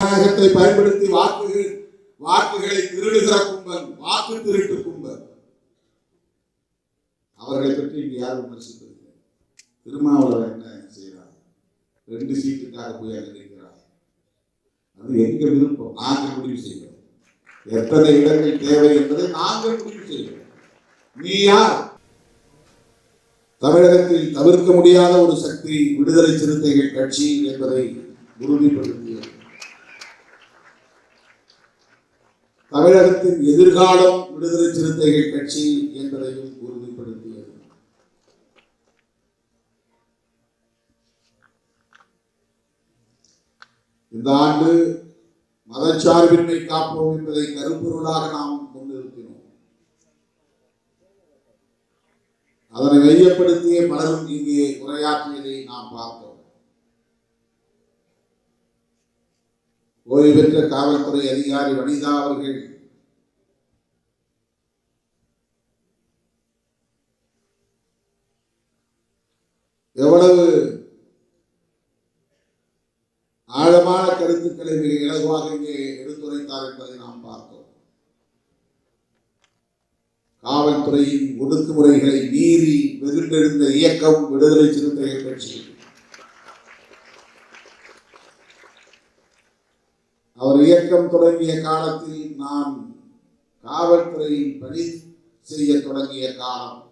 ஜனநாயகத்தை பயன்படுத்தி வாக்குகள் வாக்குகளை திருடுகிற கும்பல் வாக்கு திருட்டு கும்பல். அவர்களை பற்றி இங்கு யாரும் விமர்சிப்பதில்லை. திருமாவளவன் என்ன செய்கிறார் ரெண்டு சீட்டுக்காக போய் அழைக்கிறார் அது எங்க விருப்பம்? நாங்கள் முடிவு செய்கிறோம். எத்தனை இடங்கள் தேவை என்பதை நாங்கள் முடிவு செய்கிறோம். நீ யார்? தமிழகத்தில் தவிர்க்க முடியாத ஒரு சக்தி விடுதலை சிறுத்தைகள் கட்சி என்பதை உறுதிப்படுத்தியது தமிழகத்தின் எதிர்காலம் விடுதலை சிறுத்தைகள் கட்சி என்பதையும் உறுதிப்படுத்தியது. இந்த ஆண்டு மதச்சார்பின்மை காப்போம் என்பதை கருப்பொருளாக நாம் முன்னிறுத்தினோம். அதனை மையப்படுத்திய பலரும் இங்கே உரையாற்றியதை நாம் பார்த்தோம். ஓய்வு பெற்ற காவல்துறை அதிகாரி வனிதா அவர்கள். எவ்வளவு ஆழமான கருத்துக்களை மிக இலகுவாக இங்கே எடுத்துரைத்தார் என்பதை நாம் பார்த்தோம். காவல்துறையின் ஒடுக்குமுறைகளை மீறி வெகுண்டெழுந்த இயக்கம் விடுதலை சிறுத்தைகள் கட்சி அவர் இயக்கம் தொடங்கிய காலத்தில் நான் காவல்துறையில் பணி செய்ய தொடங்கிய காலம்.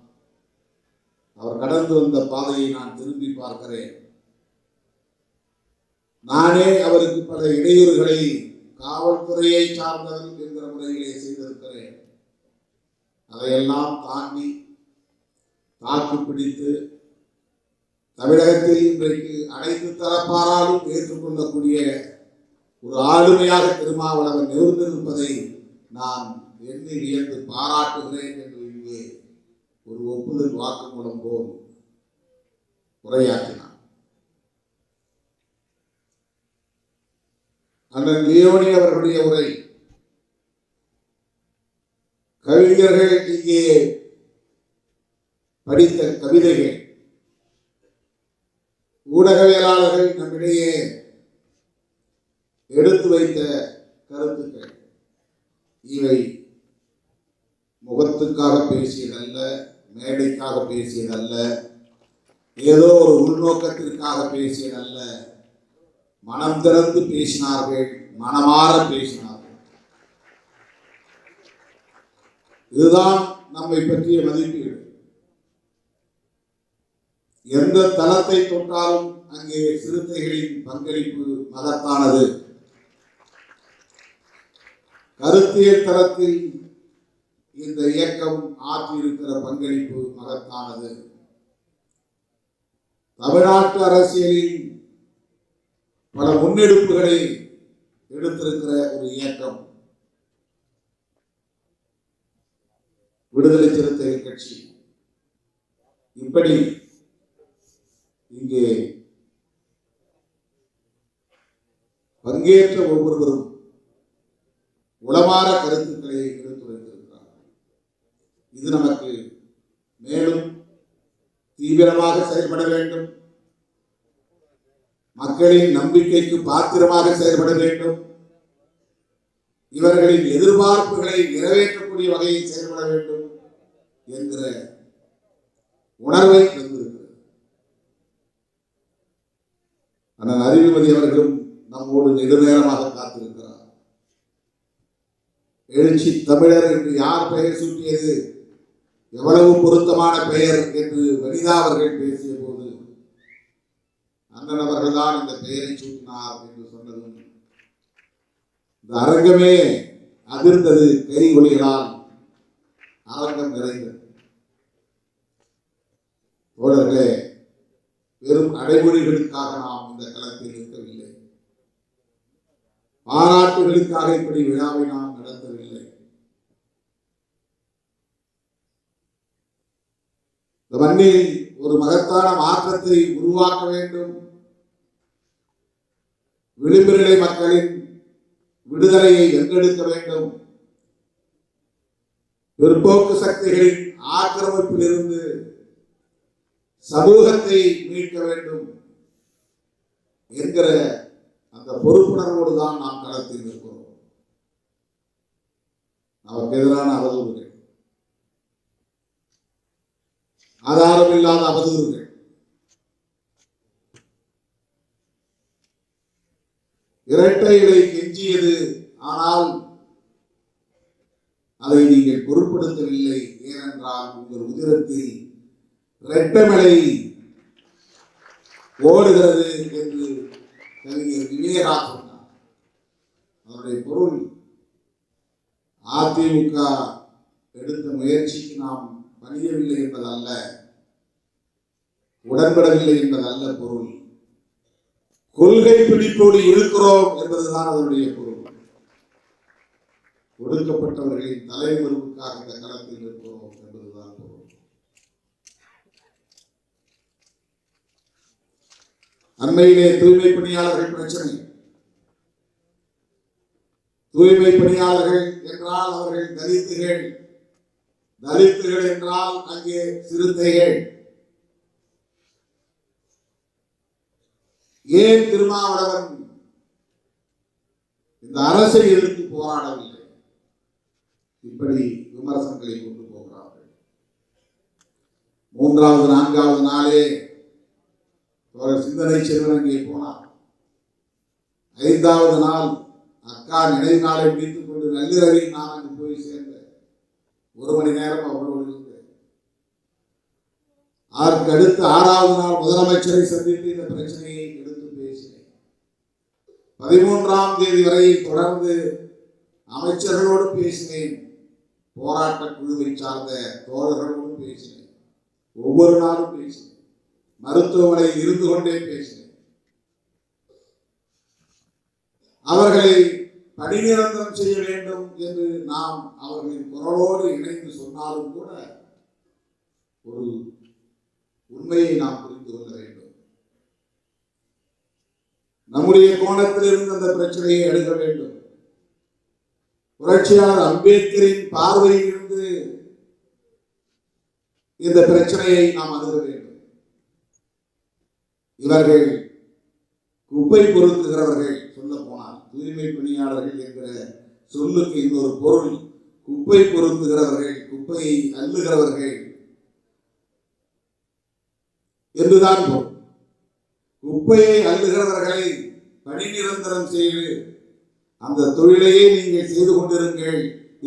அவர் கடந்து வந்த பாதையை நான் திரும்பி பார்க்கிறேன். நானே அவருக்கு பல இடையூறுகளை காவல்துறையை சார்ந்தவன் என்கிற முறையிலே செய்திருக்கிறேன். அதையெல்லாம் தாண்டி தாக்கு பிடித்து தமிழகத்தில் இன்றைக்கு அனைத்து தரப்பாராலும் ஏற்றுக்கொள்ளக்கூடிய ஒரு ஆளுமையாக திருமாவளவன் நிறுத்திருப்பதை நான் எண்ணி வியந்து பாராட்டுகிறேன் என்று இங்கே ஒரு ஒப்புதல் வாக்குமூலம் போல் உரையாற்றினார் அண்ணன் லியோனி அவர்களுடைய உரை கவிஞர்கள் இங்கே படித்த கவிதைகள் ஊடகவியலாளர்கள் நம்மிடையே எடுத்து வைத்த கருத்துக்கள். இவை முகத்துக்காக பேசியதல்ல மேடைக்காக பேசியதல்ல ஏதோ ஒரு உள்நோக்கத்திற்காக பேசியதல்ல. மனம் திறந்து பேசினார்கள் மனமாற பேசினார்கள். இதுதான் நம்மை பற்றிய மதிப்பீடு. எந்த தளத்தை தொட்டாலும் அங்கே சிறுத்தைகளின் பங்களிப்பு மகத்தானது. கருத்தியல் தளத்தில் இந்த இயக்கம் ஆற்றியிருக்கிற பங்களிப்பு மகத்தானது. தமிழ்நாட்டு அரசியலில் பல முன்னெடுப்புகளை எடுத்திருக்கிற ஒரு இயக்கம். விடுதலை சிறுத்தைகள் கட்சி. இப்படி இங்கே பங்கேற்ற ஒவ்வொருவரும் உளமாற கருத்துக்களை எடுத்துரைத்திருக்கிறார்கள். இது நமக்கு மேலும் தீவிரமாக செயல்பட வேண்டும். மக்களின் நம்பிக்கைக்கு பாத்திரமாக செயல்பட வேண்டும். இவர்களின் எதிர்பார்ப்புகளை நிறைவேற்றக்கூடிய வகையில் செயல்பட வேண்டும் என்கிற உணர்வை தந்திருக்கிறது அண்ணன் அறிவுமதி அவர்களும் நம்மோடு நெடுநேரமாக காத்திருக்கிறார் எழுச்சி தமிழர் என்று யார் பெயர் சூட்டியது? எவ்வளவு பொருத்தமான பெயர் என்று வனிதா அவர்கள் பேசிய போது அண்ணன் அவர்கள்தான் இந்த பெயரை சூட்டினார் என்று சொன்னதும் இந்த அரங்கமே அதிர்ந்தது கை ஒளிகளால் அரங்கம் நிறைந்தது. தோழர்களே வெறும் அடைமொழிகளுக்காக நாம் இந்த களத்தில் இருக்கவில்லை. பாராட்டுகளுக்காக இப்படி விழாவை நாம் இந்த மண்ணில் ஒரு மகத்தான மாற்றத்தை உருவாக்க வேண்டும். விளிம்புநிலை மக்களின் விடுதலையை வென்றெடுக்க வேண்டும்? பிற்போக்கு சக்திகளின் ஆக்கிரமிப்பிலிருந்து சமூகத்தை மீட்க வேண்டும் என்கிற அந்த பொறுப்புணர்வோடு தான் நாம் களத்தில் இருக்கிறோம் நமக்கு எதிரான அவதூறுகள். ஆதாரம் இல்லாத அவதூறுகள். இரட்டை இலை கெஞ்சியது ஆனால் அதை நீங்கள் பொருட்படுத்தவில்லை. ஏனென்றால் உங்கள் உதிரத்தில் இரட்டமலை ஓடுகிறது என்று கவிஞர் விவேகா சொன்னார். அதனுடைய பொருள் அதிமுக எடுத்த முயற்சிக்கு நாம் பணியவில்லை என்பதல்ல. உடன்படவில்லை என்பதல்ல பொருள். கொள்கை பிடிப்போடு இருக்கிறோம் என்பதுதான் அதனுடைய பொருள். ஒடுக்கப்பட்டவர்களின் தலைவருக்காக இந்த களத்தில் இருக்கிறோம் என்பதுதான் பொருள். அண்மையிலே தூய்மை பணியாளர்கள் பிரச்சனை. தூய்மை பணியாளர்கள் என்றால் அவர்கள் தலித்துகள். தலித்துகள் என்றால் அங்கே சிறுத்தைகள். ஏன் திருமாவளவன் இந்த அரசை எதிர்த்து போராடவில்லை? இப்படி விமர்சனங்களை கொண்டு போகிறார்கள். மூன்றாவது நான்காவது நாளே அவர் சிந்தனை செல்வன் போனார். ஐந்தாவது நாள் அக்கா நினைவு நாளை பிடித்துக் கொண்டு நள்ளிரவில் நான் அங்கு போய் சேர்ந்தேன் ஒரு மணி நேரம் அவளோடு இருந்தேன். அதற்கு அடுத்து ஆறாவது நாள் முதலமைச்சரை சந்தித்து இந்த பிரச்சனையை பதிமூன்றாம் தேதி வரை தொடர்ந்து அமைச்சர்களோடு பேசினேன். போராட்ட குழுவை சார்ந்த தோழர்களோடு பேசினேன். ஒவ்வொரு நாளும் பேசினேன். மருத்துவமனையில் இருந்து கொண்டே பேசினேன். அவர்களை பணிநிரந்தரம் செய்ய வேண்டும் என்று நாம் அவர்களின் குரலோடு இணைந்து சொன்னாலும் கூட ஒரு உண்மையை நாம் புரிந்து கொள்ள வேண்டும். நம்முடைய கோணத்திலிருந்து அந்த பிரச்சனையை அணுக வேண்டும். புரட்சியாளர் அம்பேத்கரின் பார்வையிலிருந்து இந்த பிரச்சனையை நாம் அணுக வேண்டும். இவர்கள் குப்பை பொருத்துகிறவர்கள் சொல்ல போனால் தூய்மை பணியாளர்கள் என்கிற சொல்லுக்கு இன்னொரு பொருள் குப்பை பொருத்துகிறவர்கள் குப்பையை அள்ளுகிறவர்கள். என்றுதான் பொருள். குப்பையை அள்ளுகிறவர்களை பணி நிரந்தரம் செய்து அந்த தொழிலையே நீங்கள் செய்து கொண்டிருங்கள்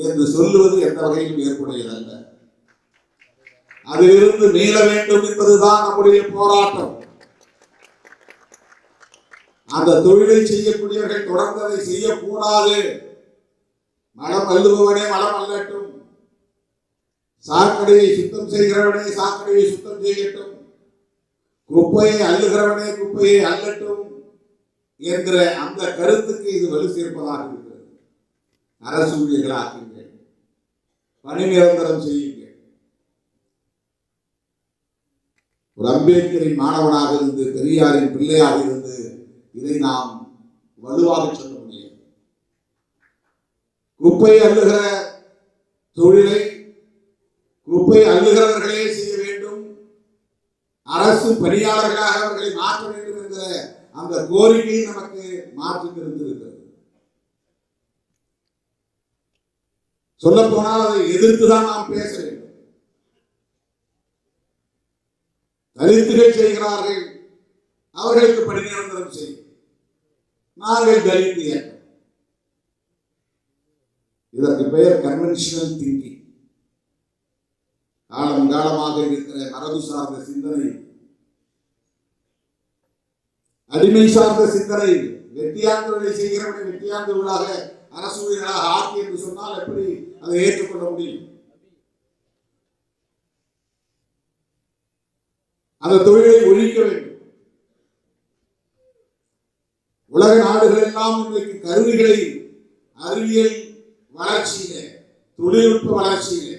என்று சொல்லுவது எந்த வகையிலும் ஏற்புடையதல்ல. அதிலிருந்து மீள வேண்டும் என்பதுதான் நம்முடைய போராட்டம். அந்த தொழிலை செய்யக்கூடியவர்கள் தொடர்ந்து அதை செய்யக்கூடாது. மலம் அல்லுபவனே மலம் அல்லட்டும். சாக்கடையை சுத்தம் செய்கிறவனே சாக்கடையை சுத்தம் செய்யட்டும். குப்பையை அள்ளுகிறவனே குப்பையை அள்ளட்டும் என்கிற அந்த கருத்துக்கு இது வலு சேர்ப்பதாக இருக்கிறது. அரசு ஊழியர்களாக்குங்கள் பணி நிரந்தரம் செய்யுங்கள். ஒரு அம்பேத்கரின் மாணவனாக இருந்து பெரியாரின் பிள்ளையாக இருந்து இதை நாம் வலுவாக சொல்ல முடியும் குப்பை அள்ளுகிற தொழிலை குப்பை அள்ளுகிறவர்களே அரசு பணியாளர்களாக அவர்களை மாற்ற வேண்டும் என்ற அந்த கோரிக்கை நமக்கு மாற்றி இருக்கிறது சொல்ல போனால் அதை எதிர்த்துதான் நாம் பேச வேண்டும். தலித்துகள் செய்கிறார்கள் அவர்களுக்கு பணி நிரந்தரம் செய்யும் நாங்கள் தலித்து இயக்கம் இதற்கு பெயர் கன்வென்ஷனல் திங்கிங் காலம் காலமாக இருக்கிற மரபு சார்ந்த சிந்தனை அடிமை சார்ந்த சிந்தனை வெற்றியாந்தர்களை செய்கிறவனை வெட்டியாந்தொழிலாக அரசு ஊழியர்களாக ஆக்கி என்று சொன்னால் எப்படி அதை ஏற்றுக்கொள்ள முடியும்? அந்த தொழிலை ஒழிக்க வேண்டும். உலக நாடுகள் எல்லாம் இன்றைக்கு கருவிகளை அறிவியல் வளர்ச்சியிலே தொழில்நுட்ப வளர்ச்சியிலே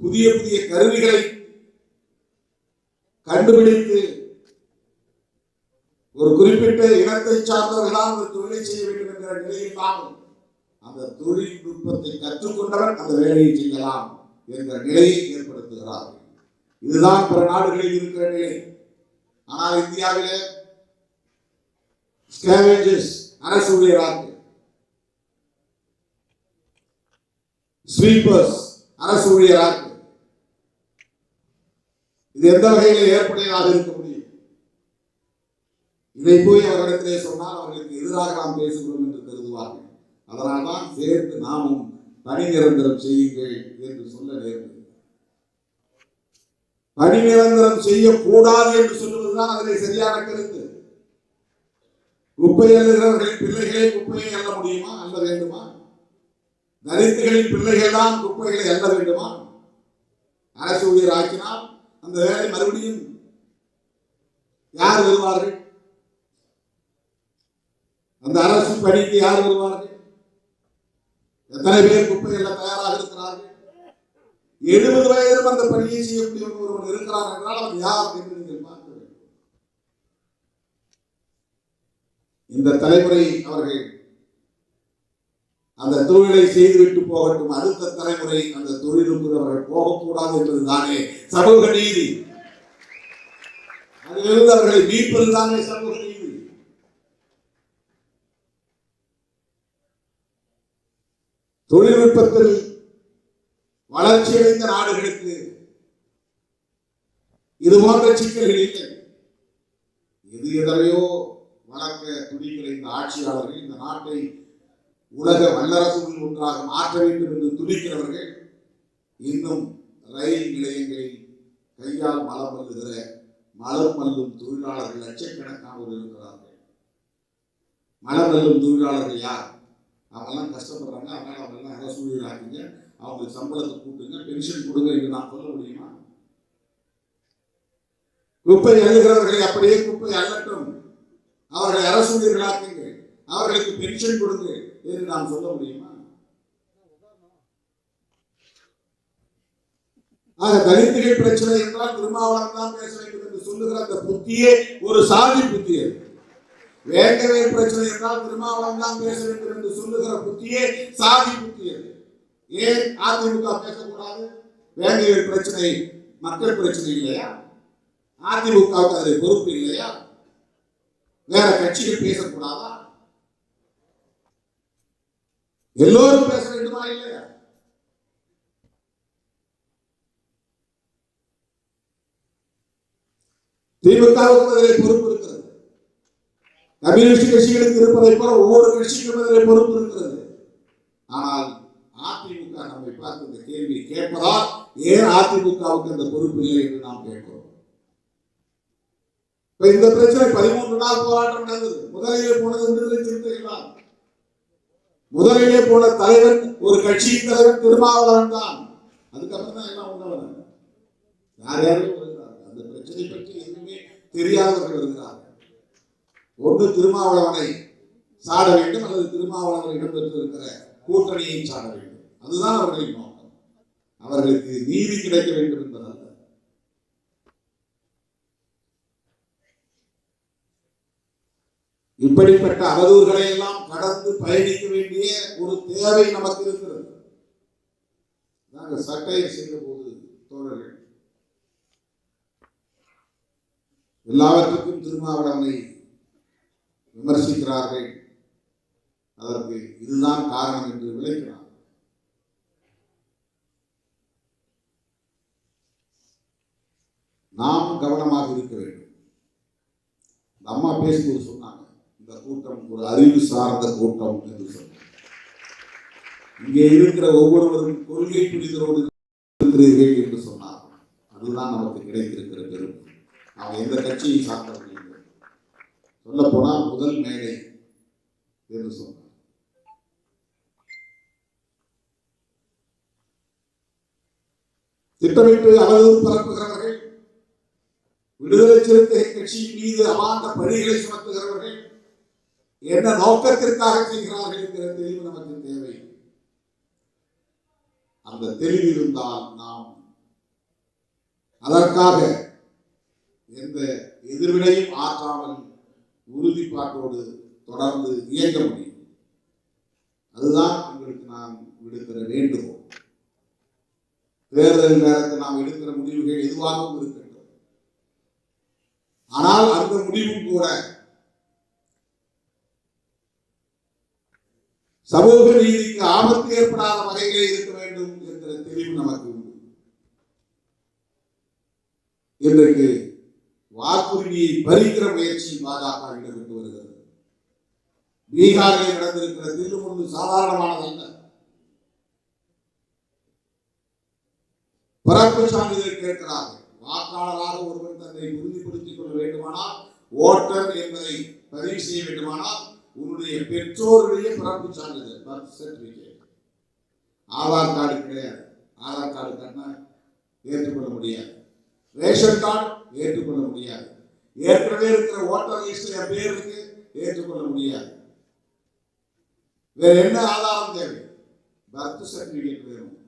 புதிய புதிய கருவிகளை கண்டுபிடித்து ஒரு குறிப்பிட்ட இனத்தை சார்ந்தவர்களால் அந்த தொழிலை செய்ய வேண்டும் என்கிற நிலையில் இல்லாமல் அந்த தொழில்நுட்பத்தை கற்றுக்கொண்டவர் அந்த வேலையை செய்யலாம் என்ற நிலையை ஏற்படுத்துகிறார். இதுதான் பிற நாடுகளில் இருக்கிற நிலை. ஆனால் இந்தியாவிலே ஸ்கேவேஜஸ் அரசு ஸ்வீப்பர்ஸ் அரசு ஊழியராக இது எந்த வகையில் ஏற்புடையதாக இருக்கும்? இதை போய் அவரிடத்திலே சொன்னால் அவர்களுக்கு எதிராக நாம் பேசுகிறோம் என்று கருதுவார்கள். அதனால்தான் சேர்த்து நாமும் பணி நிரந்தரம் செய்யுங்கள் என்று சொல்ல நேர்ந்தது. பணி நிரந்தரம் செய்யக்கூடாது என்று சொல்லுவதுதான் அதிலே சரியான கருத்து. குப்பை எழுதுகிறவர்களின் பிள்ளைகளே குப்பையை எல்ல முடியுமா? அல்ல வேண்டுமா? தலித்துகளின் பிள்ளைகள் தான் குப்பைகளை எல்ல வேண்டுமா? அரசு ஊழியர் ஆக்கினால் அந்த வேலை மறுபடியும் யார் வருவார்கள் அந்த அரசு பணிக்கு யார் வருவார்கள்? எத்தனை பேர் குப்பைகள் தயாராக இருக்கிறார்கள்? எழுபது வயதிலும் அந்த பணியை செய்யக்கூடிய ஒருவன் இருக்கிறார் என்றால் அவர் யார் என்று நீங்கள் பார்க்க வேண்டும். இந்த தலைமுறை அவர்கள் அந்த தொழிலை செய்துவிட்டு போகட்டும் அடுத்த தலைமுறை அந்த தொழிலுக்கு அவர்கள் போகக்கூடாது என்பதுதானே சமூக நீதி. அதிலிருந்து அவர்களை மீட்பதுதானே சமூக நீதி தொழில்நுட்பத்தில் வளர்ச்சியடைந்த நாடுகளுக்கு இது போன்ற சிக்கல்கள் இல்லை. எது எதையோ வளர்க்க துடிக்கிற இந்த ஆட்சியாளர்கள் இந்த நாட்டை உலக வல்லரசுகளில் ஒன்றாக மாற்ற வேண்டும் என்று துடிக்கிறவர்கள் இன்னும் ரயில் நிலையங்களில் கையால் மலம் மல்லுகிற மலம் மல்லும் தொழிலாளர்கள் லட்சக்கணக்கானோர் இருக்கிறார்கள். மலம் மல்லும் தொழிலாளர்கள் யார்? அவங்கெல்லாம் கஷ்டப்படுறாங்க. அதனால் அவங்கெல்லாம் அரசு ஊழியராக்குங்க அவங்களுக்கு சம்பளத்தை கூட்டுங்க. பென்ஷன் கொடுங்க என்று நான் சொல்ல முடியுமா? குப்பை எழுகிறவர்களை அப்படியே குப்பை அள்ளட்டும். அவர்களை அரசு ஊழியர்களாக்குங்கள் அவர்களுக்கு பென்ஷன் கொடுங்க என்று நாம் சொல்ல முடியுமா? ஆக தலித்துகள் பிரச்சனை என்றால் திருமாவளம் தான் பேச வேண்டும் என்று சொல்லுகிற அந்த புத்தியே ஒரு சாதி புத்தி வேங்கவேல் பிரச்சனை என்றால் திருமாவளம் தான் பேச வேண்டும் என்று சொல்லுகிற புத்தியே சாதி புத்தி அது ஏன் அதிமுக பேசக்கூடாது? வேங்கவேல் பிரச்சனை மக்கள் பிரச்சனை இல்லையா? அதிமுகவுக்கு அதில் பொறுப்பு இல்லையா? வேற கட்சிகள் பேசக்கூடாதா? எல்லோரும் பேச வேண்டுமா இல்லையா? திமுகவுக்கு அதில் பொறுப்பு இருக்கிறது. கம்யூனிஸ்ட் கட்சிகளுக்கு இருப்பதை போல ஒவ்வொரு கட்சிக்கும் அதிலே பொறுப்பு இருக்கிறது. ஆனால் அதிமுக நம்மை பார்த்து இந்த கேள்வி கேட்பதால் ஏன் அதிமுகவுக்கு அந்த பொறுப்பு இல்லை என்று நாம் கேட்கிறோம். இப்ப இந்த பிரச்சனை பதிமூன்று நாள் போராட்டம் நடந்தது. முதலிலே போனது விடுதலை சிறுத்தைகள் முதலிலே போன தலைவன் ஒரு கட்சியின் தலைவன் திருமாவளவன் தான். அதுக்கப்புறம் தான் எல்லாம் உண்டவன் யார் யாரையும் வருகிறார்கள் அந்த பிரச்சனை பற்றி எதுவுமே தெரியாதவர்கள் இருக்கிறார்கள். ஒன்று திருமாவளவனை சாட வேண்டும் அல்லது திருமாவளவன் இடம்பெற்றிருக்கிற கூட்டணியை சாட வேண்டும். அதுதான் அவர்களின் நோக்கம். அவர்களுக்கு நீதி கிடைக்க வேண்டும் என்பதல்ல. இப்படிப்பட்ட அவதூறுகளை எல்லாம் கடந்து பயணிக்க வேண்டிய ஒரு தேவை நமக்கு இருக்கிறது நாங்கள் சட்டையை செய்த போது தோழர்கள் எல்லாவற்றுக்கும் திருமாவளவனை விமர்சிக்கிறார்கள். அதற்கு இதுதான் காரணம் என்று விளைக்கிறார் நாம் கவனமாக இருக்க வேண்டும். இந்த அம்மா பேசும்போது சொன்னாங்க இந்த கூட்டம் ஒரு அறிவு சார்ந்த கூட்டம் என்று சொன்னாங்க. இங்கே இருக்கிற ஒவ்வொருவரும் கொள்கை புரிதலோடு இருக்கிறீர்கள் என்று சொன்னார். அதுதான் நமக்கு கிடைத்திருக்கிற பெருமை. நாம் எந்த கட்சியை சார்ந்தவர்கள் சொல்ல போனால் முதல் மேடை என்று சொன்னார். திட்டமிட்டு அவதூறு பரப்புகிறவர்கள் விடுதலை சிறுத்தை கட்சியின் மீது அமாந்த பழிகளை சுமத்துகிறவர்கள் என்ன நோக்கத்திற்காக செய்கிறார்கள் என்கிற தெளிவு நமக்கு தேவை. அந்த தெளிவு இருந்தால் நாம் அதற்காக எந்த எதிர்வினையும் ஆற்றாமல் உறுதிப்பாட்டோடு தொடர்ந்து இயங்க முடியும். அதுதான் உங்களுக்கு நாம் விடுக்கிற வேண்டுகோள். தேர்தல் நேரத்தில் நாம் எடுக்கிற முடிவுகள் எதுவாகவும் இருக்கட்டும் ஆனால் அந்த முடிவும் கூட சமூக நீதிக்கு ஆபத்து ஏற்படாத வகையிலே இருக்க வேண்டும் என்ற தெளிவு நமக்கு உண்டு. இன்றைக்கு வாக்குரிமையை பறிக்கிற முயற்சி பாஜக ஈடுபட்டு வருகிறது. பீகாரில் நடந்திருக்கிற தில்லுமுள்ளு சாதாரணமானதல்ல பிறப்பு சான்றிதழ் கேட்கிறார்கள். வாக்காளராக ஒருவன் தன்னை உறுதிப்படுத்திக் கொள்ள வேண்டுமானால் ஓட்டர் என்பதை பதிவு செய்ய வேண்டுமானால் உன்னுடைய பெற்றோருடைய பிறப்பு சான்றிதழ் பர்த் சர்டிபிகேட் ஆதார் கார்டு கிடையாது. ஆதார் கார்டு கண்ணா ஏற்றுக்கொள்ள முடியாது. ரேஷன் கார்டு ஏற்றுக்கொள்ள முடியாது. ஏற்கனவே இருக்கிற ஓட்டர் லிஸ்ட் என் பேர் இருக்கு? ஏற்றுக்கொள்ள முடியாது. வேற என்ன ஆதாரம் தேவை? பர்த் சர்டிபிகேட் வேணும்.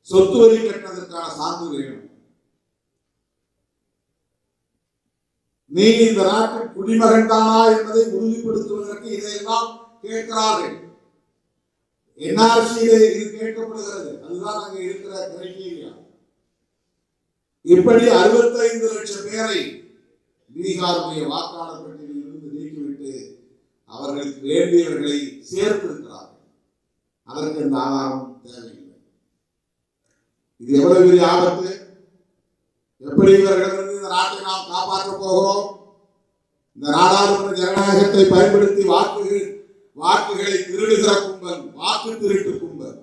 சொத்து வரி கட்டினதற்கான சான்று வேணும். நீ இந்த நாட்டின் குடிமகன் தானா என்பதை உறுதிப்படுத்துவதற்கு இதையெல்லாம் கேட்கிறார்கள். என்ஆர்சியிலே இது கேட்கப்படுகிறது. அதுதான் அங்கே இருக்கிற கிரைட்டீரியா இப்படி அறுபத்தைந்து லட்சம் பேரை பீகாருடைய வாக்காளர் பட்டியலில் இருந்து நீக்கிவிட்டு அவர்களுக்கு வேண்டியவர்களை சேர்த்திருக்கிறார்கள். அதற்கு இந்த ஆதாரம் தேவையில்லை. இது எவ்வளவு பெரிய ஆபத்து? எப்படி இவர்களிருந்து இந்த நாட்டை நாம் காப்பாற்ற போகிறோம்? இந்த நாடாளுமன்ற ஜனநாயகத்தை பயன்படுத்தி வாக்குகள் வாக்குகளை திருடுகிற கும்பல் வாக்கு திருட்டு கும்பல்.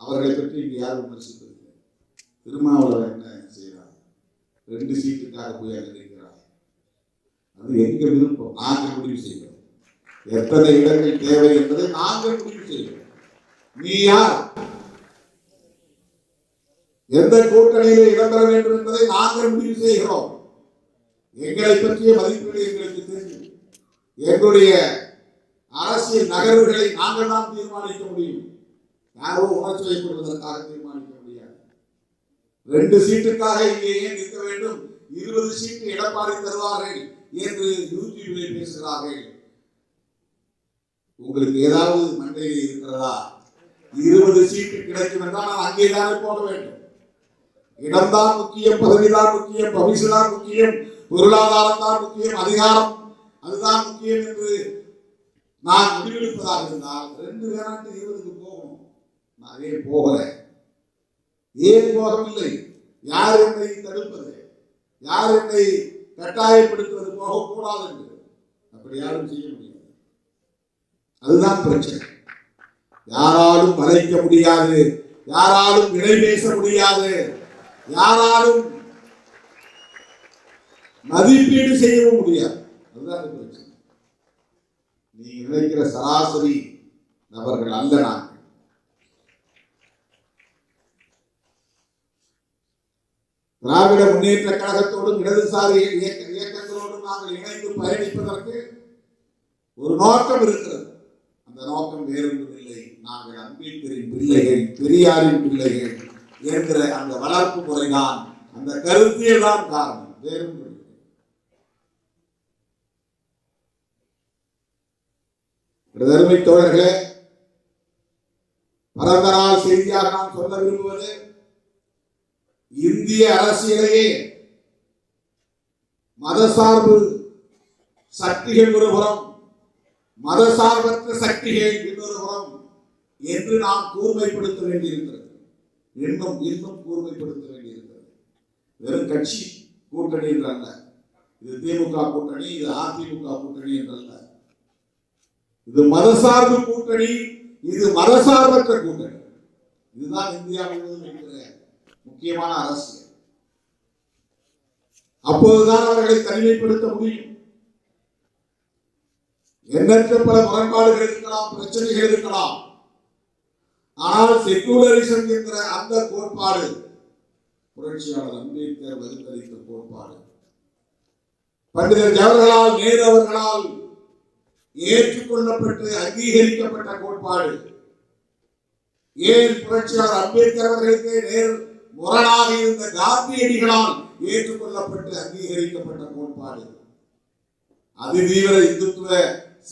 அவர்களை பற்றி இங்கு யாரும் விமர்சிப்பதில்லை திருமாவளவன் என்ன செய்கிறார் ரெண்டு சீட்டுக்காக போய் அங்க நிற்கிறார் அது எங்க விருப்பம்? நாங்கள் முடிவு செய்கிறோம் எத்தனை இடங்கள் தேவை என்பதை நாங்கள் முடிவு செய்கிறோம் நீ யார்? எந்த கூட்டணியில் இடம்பெற வேண்டும் என்பதை நாங்கள் முடிவு செய்கிறோம். எங்களை பற்றிய மதிப்பீடு எங்களுக்கு தெரியும். எங்களுடைய அரசியல் நகர்வுகளை நாங்கள் தான் தீர்மானிக்க முடியும். யாரோ உணர்ச்சி வயப்படுவதற்காக தீர்மானிக்க ரெண்டு சீட்டுக்காக இங்கே ஏன் நிற்க வேண்டும்? இருபது சீட்டு எடப்பாடி தருவார்கள் என்று யூடியூபில் பேசுகிறார்கள். உங்களுக்கு ஏதாவது மண்டையில் இருக்கிறதா? இருபது சீட்டு கிடைக்கும் என்றால் நான் அங்கே தானே போட வேண்டும். இடம்தான் முக்கியம் பதவிதான் முக்கியம் பவிசுதான் முக்கியம் பொருளாதாரம் தான் முக்கியம் அதிகாரம் அதுதான் முக்கியம் என்று நான் முடிவெடுப்பதாக இருந்தால் ரெண்டு பேராண்டு இருபதுக்கு போகணும். நான் அதே போகிறேன் ஏன் போகவில்லை? யார் என்னை தடுப்பது? யார் என்னை கட்டாயப்படுத்துவது? போகக்கூடாது என்று. அப்படி யாரும் செய்ய முடியாது. அதுதான் பிரச்சனை. யாராலும் மறைக்க முடியாது. யாராலும் விலை பேச முடியாது. யாராலும் மதிப்பீடு செய்யவும் முடியாது. அதுதான் பிரச்சனை. நீ நினைக்கிற சராசரி நபர்கள் அல்ல நான் திராவிட முன்னேற்ற கழகத்தோடும் இடதுசாரி இயக்க இயக்கங்களோடும் நாங்கள் இணைந்து பயணிப்பதற்கு ஒரு நோக்கம் இருக்கிறது. அந்த நோக்கம் வேறொன்றுமில்லை நாங்கள் அம்பேத்கரின் பிள்ளைகள் பெரியாரின் பிள்ளைகள் என்கிற அந்த வளர்ப்பு முறைதான். அந்த கருத்தியல் தான் காரணம். வேறொன்றும் தோழர்களே பரந்த நாள் செய்தியாக நான் சொல்ல விரும்புவது இந்திய அரசியலையே மதசார்பு சக்திகள் ஒரு புறம் மதசார்பற்ற சக்திகள் இன்னொரு புறம் என்று நாம் கூர்மைப்படுத்த வேண்டியிருக்கிறது. இன்னும் இன்னும் கூர்மைப்படுத்த வேண்டியிருக்கிறது. வெறும் கட்சி கூட்டணி என்றல்ல. இது திமுக கூட்டணி இது அதிமுக கூட்டணி என்றல்ல. இது மதசார்பு கூட்டணி இது மதசார்பற்ற கூட்டணி. இதுதான் இந்தியா முழுவதும் இருக்கிற முக்கியமான அரசியல். அப்போதுதான் அவர்களை தனிமைப்படுத்த முடியும். எண்ணற்ற பல முரண்பாடுகள் இருக்கலாம் பிரச்சனைகள் இருக்கலாம். ஆனால் செக்குலரிசம் என்கிற அந்த கோட்பாடு புரட்சியாளர் அம்பேத்கர் வகுத்தளித்த கோட்பாடு. பண்டிதர் ஜவஹர்லால் நேரு அவர்களால் ஏற்றுக்கொள்ளப்பட்டு அங்கீகரிக்கப்பட்ட கோட்பாடு. ஏன் புரட்சியாளர் அம்பேத்கர் அவர்களுக்கு நேரு முரணாக இருந்த காந்தியடிகளால் ஏற்றுக்கொள்ளப்பட்டு அங்கீகரிக்கப்பட்ட கோட்பாடு. அதிதீவிர இந்துத்துவ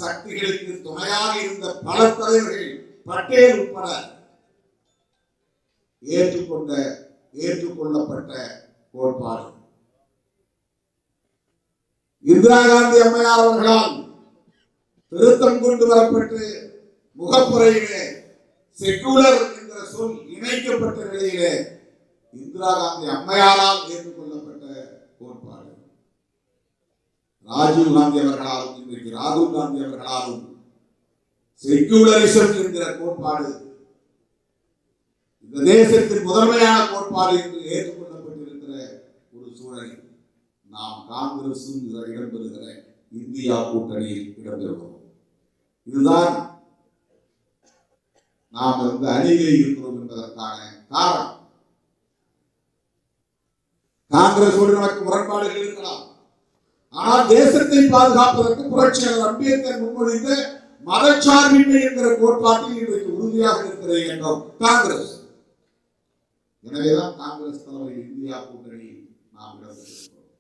சக்திகளுக்கு துணையாக இருந்த பல தலைவர்கள் பட்டேல் உட்பட ஏற்றுக்கொண்ட ஏற்றுக்கொள்ளப்பட்ட கோட்பாடு. இந்திரா காந்தி அம்மையார் அவர்களால் திருத்தம் கொண்டு வரப்பட்டு முகப்புறையிலே செக்குலர் என்ற சொல் இணைக்கப்பட்ட நிலையிலே இந்திரா காந்தி அம்மையாரால் ஏற்றுக்கொள்ளப்பட்ட கோட்பாடு. ராஜீவ் காந்தி அவர்களாலும் இன்றைக்கு ராகுல் காந்தி அவர்களாலும் செக்குலரிசம் என்கிற கோட்பாடு. இந்த தேசத்தின் முதன்மையான கோட்பாடு என்று ஏற்றுக்கொள்ளப்பட்டிருக்கிற ஒரு சூழலில் நாம் காங்கிரசும் இடம்பெறுகிற இந்தியா கூட்டணியில் இடம்பெறுகிறோம். இதுதான் நாம் இந்த அணியில் இருக்கிறோம் என்பதற்கான காரணம். காங்கிரஸோடு நமக்கு முரண்பாடுகள் இருக்கலாம். ஆனால் தேசத்தை பாதுகாப்பதற்கு புரட்சியாளர் அம்பேத்கர் முன்மொழிந்த மதச்சார்பின்மை என்கிற கோட்பாட்டில் இன்றைக்கு உறுதியாக இருக்கிற இயக்கம் காங்கிரஸ். எனவேதான் காங்கிரஸ் தலைவர் இந்தியா கூட்டணி நாம் இடம்பெற்றிருக்கிறோம்.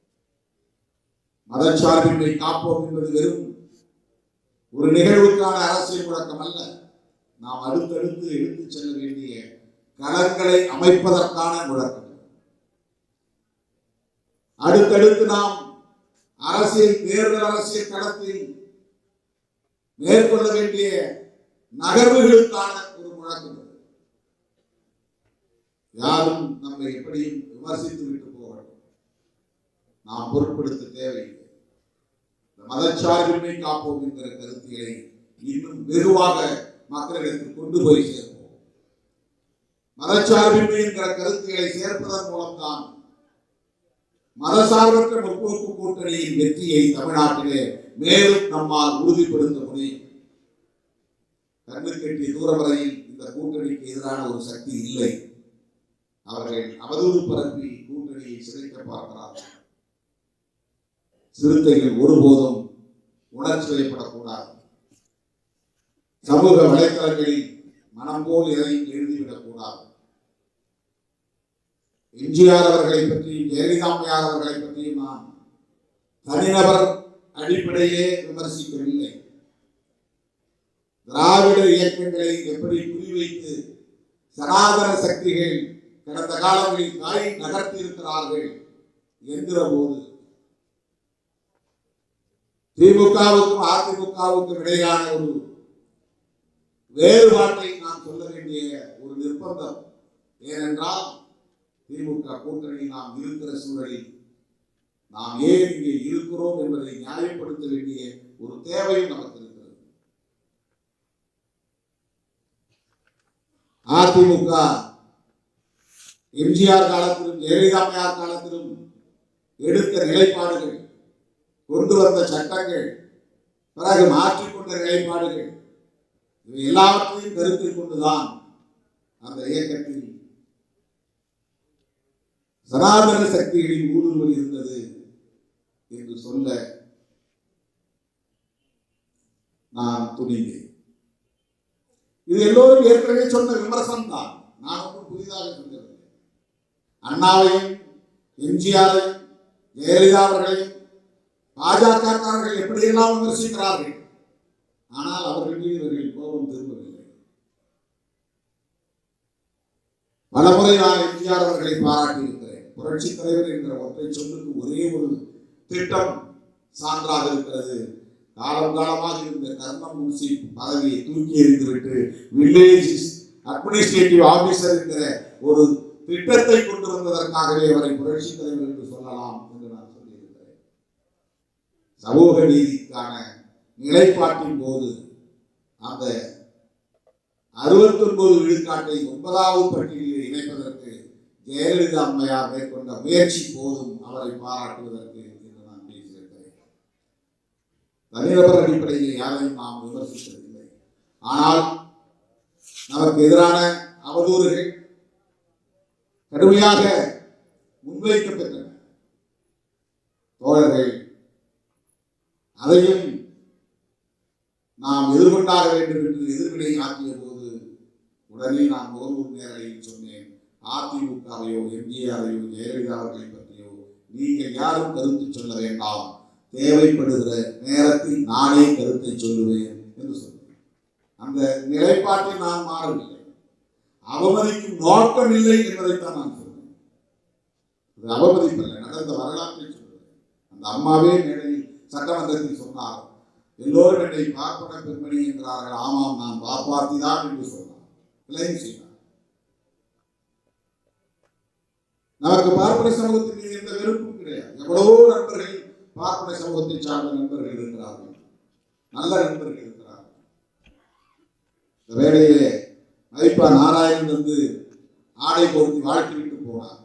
மதச்சார்பின்மை காப்போம் என்பது வெறும் ஒரு நிகழ்வுக்கான அரசியல் முழக்கம் அல்ல. நாம் அடுத்தடுத்து எடுத்துச் செல்ல வேண்டிய களங்களை அமைப்பதற்கான முழக்கம். அடுத்தடுத்து நாம் அரசியல் தேர்தல் அரசியல் களத்தில் மேற்கொள்ள வேண்டிய நகர்வுகளுக்கான ஒரு முழக்கம் யாரும் நம்மை எப்படியும் விமர்சித்து விட்டு போகட்டும் நாம் பொருட்படுத்த தேவையில்லை. இந்த மதச்சார்பின்மை காப்போம் என்கிற கருத்தியலை இன்னும் வெகுவாக மக்களிடத்தில் கொண்டு போய் சேர்ப்போம். மதச்சார்பின்மை என்கிற கருத்துக்களை சேர்ப்பதன் மூலம்தான் மதசார்பற்ற முற்போக்கு கூட்டணியின் வெற்றியை தமிழ்நாட்டிலே மேலும் நம்மால் உறுதிப்படுத்த முடியும். கண்ணுக்கெட்டிய தூரம் வரையில் இந்த கூட்டணிக்கு எதிரான ஒரு சக்தி இல்லை. அவர்கள் அவதூறு பரப்பி கூட்டணியை சிதைக்க பார்க்கிறார்கள். சிறுத்தைகள் ஒருபோதும் உணர்ச்சி வயப்படக்கூடாது சமூக வலைத்தளங்களில் மனம் போல் எதையும் எழுதிவிடக்கூடாது. எம்ஜிஆர் அவர்களை பற்றி ஜெயலலிதா அம்மையார் அவர்களை பற்றியும் நான் தனிநபர் அடிப்படையிலே விமர்சிக்கவில்லை. திராவிட இயக்கங்களை எப்படி குறிவைத்து சனாதன சக்திகள் கடந்த காலங்களில் காய் நகர்த்தி இருக்கிறார்கள் என்கிற போது திமுகவுக்கும் அதிமுகவுக்கும் இடையான ஒரு வேறுபாட்டை நான் சொல்ல வேண்டிய ஒரு நிர்பந்தம். ஏனென்றால் திமுக கூட்டணி நாம் இருக்கிற சூழலில் நாம் ஏன் இங்கே இருக்கிறோம் என்பதை நியாயப்படுத்த வேண்டிய ஒரு தேவையும் நமக்கு இருக்கிறது. அதிமுக எம்ஜிஆர் காலத்திலும் ஜெயலலிதா காலத்திலும் எடுத்த நிலைப்பாடுகள் கொண்டு வந்த சட்டங்கள் பிறகு மாற்றிக்கொண்ட நிலைப்பாடுகள் இவை எல்லாவற்றையும் கருத்தில் கொண்டுதான் அந்த இயக்கத்தில் சனாதன சக்திகளின் ஊடுருவல் இருந்தது என்று சொல்ல நான் துணிந்தேன். இது எல்லோரும் ஏற்கனவே சொன்ன விமர்சனம் தான் நான் ஒன்றும் புதிதாக சொல்லவில்லை. அண்ணாவையும் எம்ஜிஆரையும் ஜெயலலிதா அவர்களையும் பாஜகக்காரர்கள் எப்படியெல்லாம் விமர்சிக்கிறார்கள். ஆனால் அவர்கள் மீது இவர்கள் கோபம் திரும்பவில்லை. பலமுறை நான் எம்ஜிஆர் அவர்களை பாராட்டி புரட்சி தலைவர் என்ற ஒற்றை சொல்லுக்கு ஒரே ஒரு திட்டம் சான்றாக இருக்கிறது. காலம் காலமாக இருந்த கர்ணம் முன்சி பதவியை தூக்கி எறிந்துவிட்டு வில்லேஜ் அட்மினிஸ்ட்ரேட்டிவ் ஆபீசர் என்கிற ஒரு திட்டத்தை கொண்டு வந்ததற்காகவே அவரை புரட்சி தலைவர் என்று சொல்லலாம் என்று நான் சொல்லியிருக்கிறேன். சமூக நீதிக்கான நிலைப்பாட்டின் போது அந்த அறுபத்தொன்பது விழுக்காட்டை ஒன்பதாவது பட்டியலில் இணைப்பதற்கு ஜெயலலிதா அம்மையார் மேற்கொண்ட முயற்சி போதும் அவரை பாராட்டுவதற்கு என்று நான் பேசியிருக்கிறேன். தனிநபர் அடிப்படையில் யாரையும் நாம் விமர்சித்ததில்லை ஆனால் நமக்கு எதிரான அவதூறுகள் கடுமையாக முன்வைக்கப்பட்டன. தோழர்கள் அதையும் நாம் எதிர்கொண்டாக வேண்டும் என்று எதிர்வினை ஆற்றிய போது உடனே நான் ஒரு நேரலையில் சொன்னேன். அதிமுகவையோ எம்ஜிஆரையோ ஜெயலலிதா அவர்களை பற்றியோ நீங்கள் யாரும் கருத்து சொல்ல வேண்டாம் தேவைப்படுகிற நேரத்தில் நானே கருத்தை சொல்லுவேன் என்று சொன்னேன். அந்த நிலைப்பாட்டில் நான் மாறவில்லை. அவமதிக்கும் நோக்கம் இல்லை என்பதைத்தான் நான் சொன்னேன். அது அவமதிப்பல்ல நடந்த வரலாற்றை சொல்லுவேன். அந்த அம்மாவே மேடையில் சட்டமன்றத்தில் சொன்னார் எல்லோரும் என்னை பார்ப்பன பெண்மணி என்கிறார்கள் ஆமாம் நான் பார்ப்பார்த்தி தான் என்று சொன்னார். கிளைம் செய்தார். நமக்கு பார்ப்பனை சமூகத்தின் எந்த வெறுப்பும் கிடையாது. எவ்வளவோ நண்பர்கள் பார்ப்பனை சமூகத்தை சார்ந்த நண்பர்கள் இருக்கிறார்கள். நல்ல நண்பர்கள் இருக்கிறார்கள். இந்த வேளையிலே மதிப்பா நாராயணன் வந்து ஆடை பொருத்தி வாழ்த்தி விட்டு போனார்.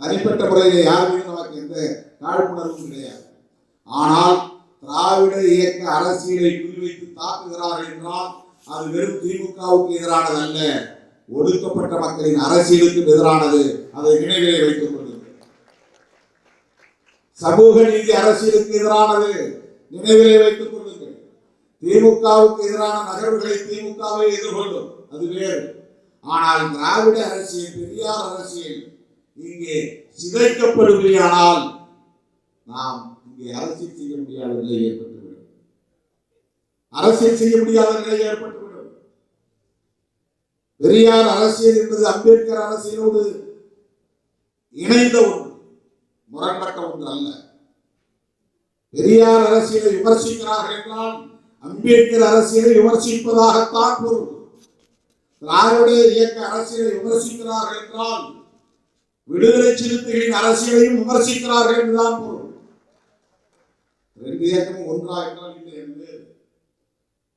தனிப்பட்ட முறையிலே யாருமே நமக்கு எந்த காழ்ப்புணர்வும் கிடையாது. ஆனால் திராவிட இயக்க அரசியலை குறிவைத்து தாக்குகிறார்கள் என்றால் அது வெறும் திமுகவுக்கு எதிரானது அல்ல ஒடுக்கப்பட்ட மக்களின் அரசியலுக்கும் எதிரானது அதை நினைவிலே வைத்துக் கொள்ளுங்கள். சமூக நீதி அரசியலுக்கு எதிரானது நினைவிலே வைத்துக் கொள்ளுங்கள். திமுகவுக்கு எதிரான நகர்வுகளை திமுகவை எதிர்கொள்ளும். அது வேறு. ஆனால் திராவிட அரசியல் பெரியார் அரசியல் இங்கே சிதைக்கப்படுமையானால் நாம் இங்கே அரசியல் செய்ய முடியாத நிலை ஏற்பட்டுவிடும் அரசியல் செய்ய முடியாத நிலை ஏற்பட்டு பெரியார் அரசியல் என்பது அம்பேத்கர் அரசியலோடு இணைந்த ஒன்று முரண்பட்ட ஒன்று அல்ல. பெரியார் அரசியலை விமர்சிக்கிறார்கள் என்றால் அம்பேத்கர் அரசியலை விமர்சிப்பதாகத்தான் பொருள். திராவிட இயக்க அரசியலை விமர்சிக்கிறார்கள் என்றால் விடுதலை சிறுத்தைகளின் அரசியலையும் விமர்சிக்கிறார்கள் என்றுதான் பொருள். ரெண்டு இயக்கமும் ஒன்றா என்றால்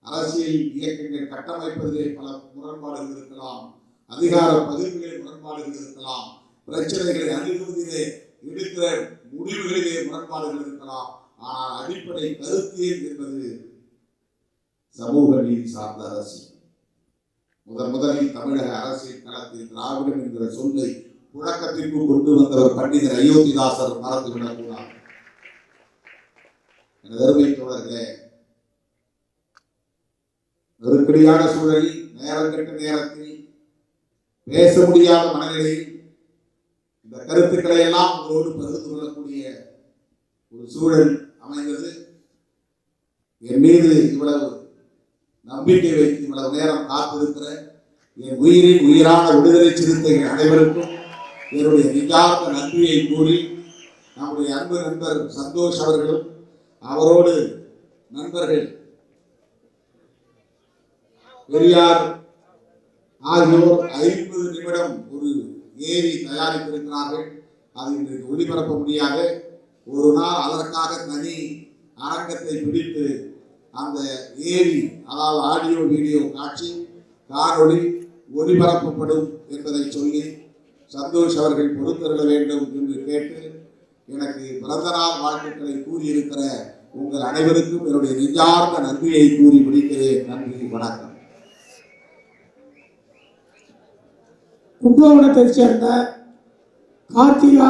அரசியல் இயக்கங்கள் கட்டமைப்பதிலே பல முரண்பாடுகள் இருக்கலாம் அதிகார பகிர்வுகளில் முரண்பாடுகள் இருக்கலாம் பிரச்சனைகளை அணுகுவதிலே எடுக்கிற முடிவுகளிலே முரண்பாடுகள் இருக்கலாம். ஆனால் அடிப்படை கருத்தியல் என்பது சமூக நீதி சார்ந்த அரசியல். முதன் முதலில் தமிழக அரசியல் களத்தில் திராவிடம் என்கிற சொல்லை புழக்கத்திற்கு கொண்டு வந்தவர் பண்டிதர் அயோத்திதாசர் மறந்துவிடக் கூடாது எனது அருமை தொடர்களே நெருக்கடியான சூழலில் நேரம் கெட்ட நேரத்தில் பேச முடியாத மனநிலையில் இந்த கருத்துக்களை எல்லாம் உங்களோடு பகிர்ந்து கொள்ளக்கூடிய ஒரு சூழல் அமைந்தது. என் மீது இவ்வளவு நம்பிக்கை வைத்து இவ்வளவு நேரம் காத்திருக்கிற என் உயிரின் உயிரான விடுதலை சிறுத்தைகள் அனைவருக்கும் என்னுடைய நிஜார்த்த நன்றியை கூறி நம்முடைய அன்பு நண்பர் சந்தோஷ் அவர்களும் அவரோடு நண்பர்கள் பெரியார் ஆகியோர் ஐம்பது நிமிடம் ஒரு ஏரி தயாரித்திருக்கிறார்கள். அது இன்றைக்கு ஒளிபரப்ப முடியாது. ஒரு நாள் அதற்காக தனி அரங்கத்தை பிடித்து அந்த ஏரி அதாவது ஆடியோ வீடியோ காட்சி காணொளி ஒளிபரப்பப்படும் என்பதை சொல்லி சந்தோஷ் அவர்கள் பொறுத்தருள வேண்டும் என்று கேட்டு எனக்கு பிறந்த நாள் வாழ்த்துக்களை கூறியிருக்கிற உங்கள் அனைவருக்கும் என்னுடைய நெஞ்சார்ந்த நன்றியை கூறி முடிக்கிறேன் நன்றி வணக்கம். கும்பகோணத்தைச் சேர்ந்த கார்த்திகா